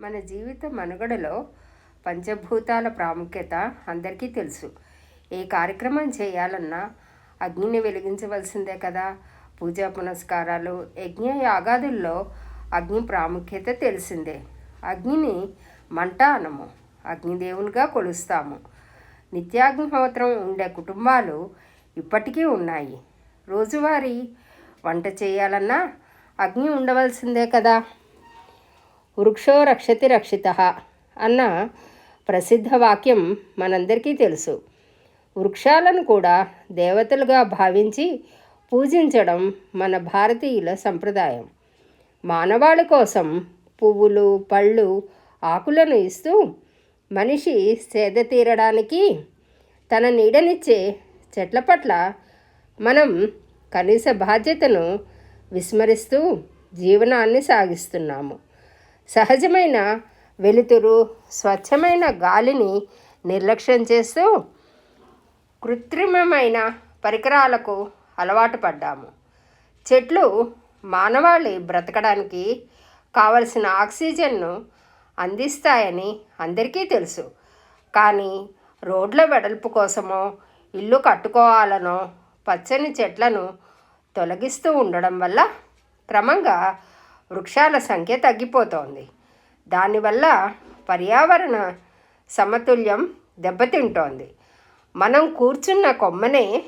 మన జీవిత మనుగడలో పంచభూతాల ప్రాముఖ్యత అందరికీ తెలుసు. ఏ కార్యక్రమం చేయాలన్నా అగ్నిని వెలిగించవలసిందే కదా. పూజా పునస్కారాలు యజ్ఞ యాగాదుల్లో అగ్ని ప్రాముఖ్యత తెలిసిందే. అగ్నిని మంట అనము అగ్నిదేవునిగా కొలుస్తాము. నిత్యాగ్నిహోత్రం ఉండే కుటుంబాలు ఇప్పటికీ ఉన్నాయి. రోజువారీ వంట చేయాలన్నా అగ్ని ఉండవలసిందే కదా. వృక్షో రక్షతి రక్షిత అన్న ప్రసిద్ధ వాక్యం మనందరికీ తెలుసు. వృక్షాలను కూడా దేవతలుగా భావించి పూజించడం మన భారతీయుల సంప్రదాయం. మానవాళి కోసం పువ్వులు పళ్ళు ఆకులను ఇస్తూ మనిషి సేద తీరడానికి తన నీడనిచ్చే చెట్ల పట్ల మనం కనీస బాధ్యతను విస్మరిస్తూ జీవనాన్ని సాగిస్తున్నాము. సహజమైన వెలుతురు స్వచ్ఛమైన గాలిని నిర్లక్ష్యం చేస్తూ కృత్రిమమైన పరికరాలకు అలవాటు పడ్డాము. చెట్లు మానవాళి బ్రతకడానికి కావలసిన ఆక్సిజన్ను అందిస్తాయని అందరికీ తెలుసు. కానీ రోడ్ల వెడల్పు కోసమో ఇల్లు కట్టుకోవాలనో పచ్చని చెట్లను తొలగిస్తూ ఉండడం వల్ల క్రమంగా వృక్షాల సంఖ్య తగ్గిపోతోంది. దానివల్ల పర్యావరణ సమతుల్యం దెబ్బతింటోంది. మనం కూర్చున్న కొమ్మనే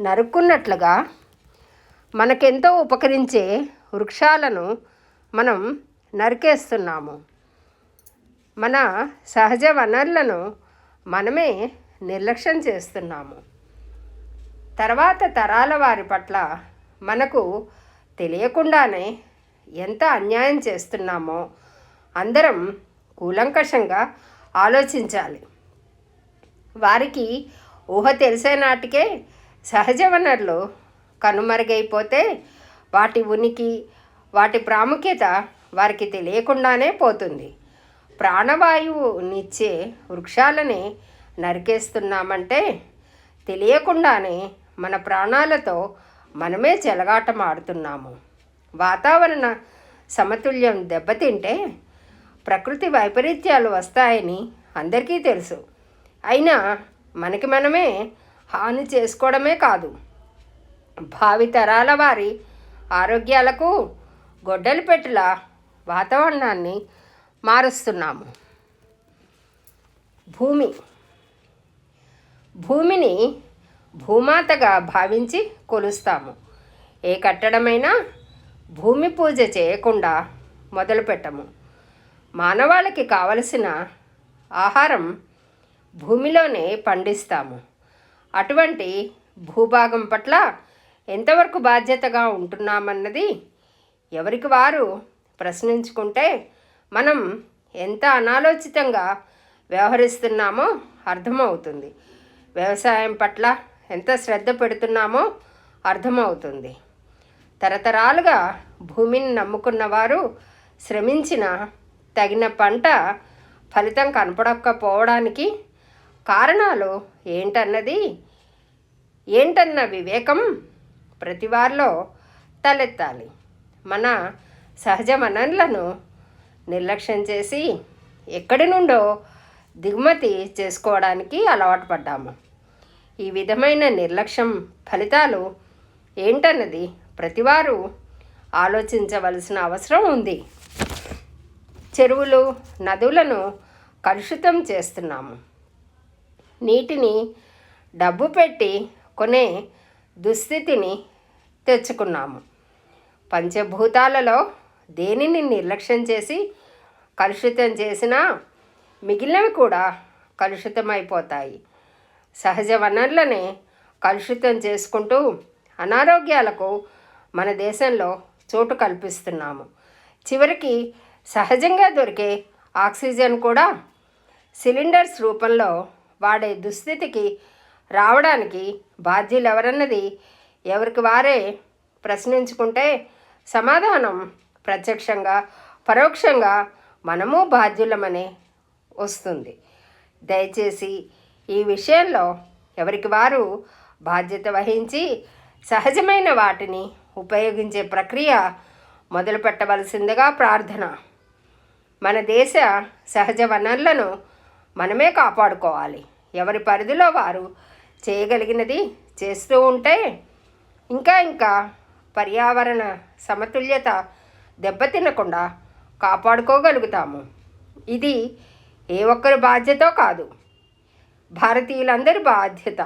నరుక్కున్నట్లుగా మనకెంతో ఉపకరించే వృక్షాలను మనం నరికేస్తున్నాము. మన సహజ వనరులను మనమే నిర్లక్ష్యం చేస్తున్నాము. తర్వాత తరాల వారి పట్ల మనకు తెలియకుండానే ఎంత అన్యాయం చేస్తున్నామో అందరం కూలంకషంగా ఆలోచించాలి. వారికి ఊహ తెలిసే నాటికే సహజ వనరులు కనుమరుగైపోతే వాటి ఉనికి వాటి ప్రాముఖ్యత వారికి తెలియకుండానే పోతుంది. ప్రాణవాయువునిచ్చే వృక్షాలని నరికేస్తున్నామంటే తెలియకుండానే మన ప్రాణాలతో మనమే చెలగాటమాడుతున్నాము వాతావరణ సమతుల్యం దెబ్బతింటే ప్రకృతి వైపరీత్యాలు వస్తాయని అందరికీ తెలుసు. అయినా మనకి మనమే హాని చేసుకోవడమే కాదు. భావితరాల వారి ఆరోగ్యాలకు గొడ్డలి పెట్టుల వాతావరణాన్ని మారుస్తున్నాము. భూమి. భూమిని భూమాతగా భావించి కొలుస్తాము. ఏ కట్టడమైనా భూమి పూజ చేయకుండా మొదలుపెట్టము మానవాళికి కావలసిన ఆహారం భూమిలోనే పండిస్తాము. అటువంటి భూభాగం పట్ల ఎంతవరకు బాధ్యతగా ఉంటున్నామన్నది ఎవరికి వారు ప్రశ్నించుకుంటే మనం ఎంత అనాలోచితంగా వ్యవహరిస్తున్నామో అర్థమవుతుంది. వ్యవసాయం పట్ల ఎంత శ్రద్ధ పెడుతున్నామో అర్థమవుతుంది. తరతరాలుగా భూమిని నమ్ముకున్న వారు శ్రమించిన తగిన పంట ఫలితం కనపడకపోవడానికి కారణాలు ఏంటన్నది ఏంటన్న వివేకం ప్రతి వారిలో తలెత్తాలి. మన సహజ వనరులను నిర్లక్ష్యం చేసి ఎక్కడి నుండో దిగుమతి చేసుకోవడానికి అలవాటు పడ్డాము. ఈ విధమైన నిర్లక్ష్యం ఫలితాలు ఏంటన్నది ప్రతివారు ఆలోచించవలసిన అవసరం ఉంది. చెరువులు నదులను కలుషితం చేస్తున్నాము. నీటిని డబ్బు పెట్టి కొనే దుస్థితిని తెచ్చుకున్నాము. పంచభూతాలలో దేనిని నిర్లక్ష్యం చేసి కలుషితం చేసినా మిగిలినవి కూడా కలుషితమైపోతాయి. సహజ వనరులనే కలుషితం చేసుకుంటూ అనారోగ్యాలకు మన దేశంలో చోటు కల్పిస్తున్నాము. చివరికి సహజంగా దొరికే ఆక్సిజన్ కూడా సిలిండర్స్ రూపంలో వాడే దుస్థితికి రావడానికి బాధ్యులు ఎవరన్నది ఎవరికి వారే ప్రశ్నించుకుంటే సమాధానం ప్రత్యక్షంగా పరోక్షంగా మనము బాధ్యులమనే వస్తుంది. దయచేసి ఈ విషయంలో ఎవరికి వారు బాధ్యత వహించి సహజమైన వాటిని ఉపయోగించే ప్రక్రియ మొదలు పెట్టవలసిందిగా ప్రార్థన. మన దేశ సహజ వనరులను మనమే కాపాడుకోవాలి. ఎవరి పరిధిలో వారు చేయగలిగినది చేస్తూ ఉంటే ఇంకా ఇంకా పర్యావరణ సమతుల్యత దెబ్బతినకుండా కాపాడుకోగలుగుతాము. ఇది ఏ ఒక్కరి బాధ్యతో కాదు భారతీయులందరి బాధ్యత.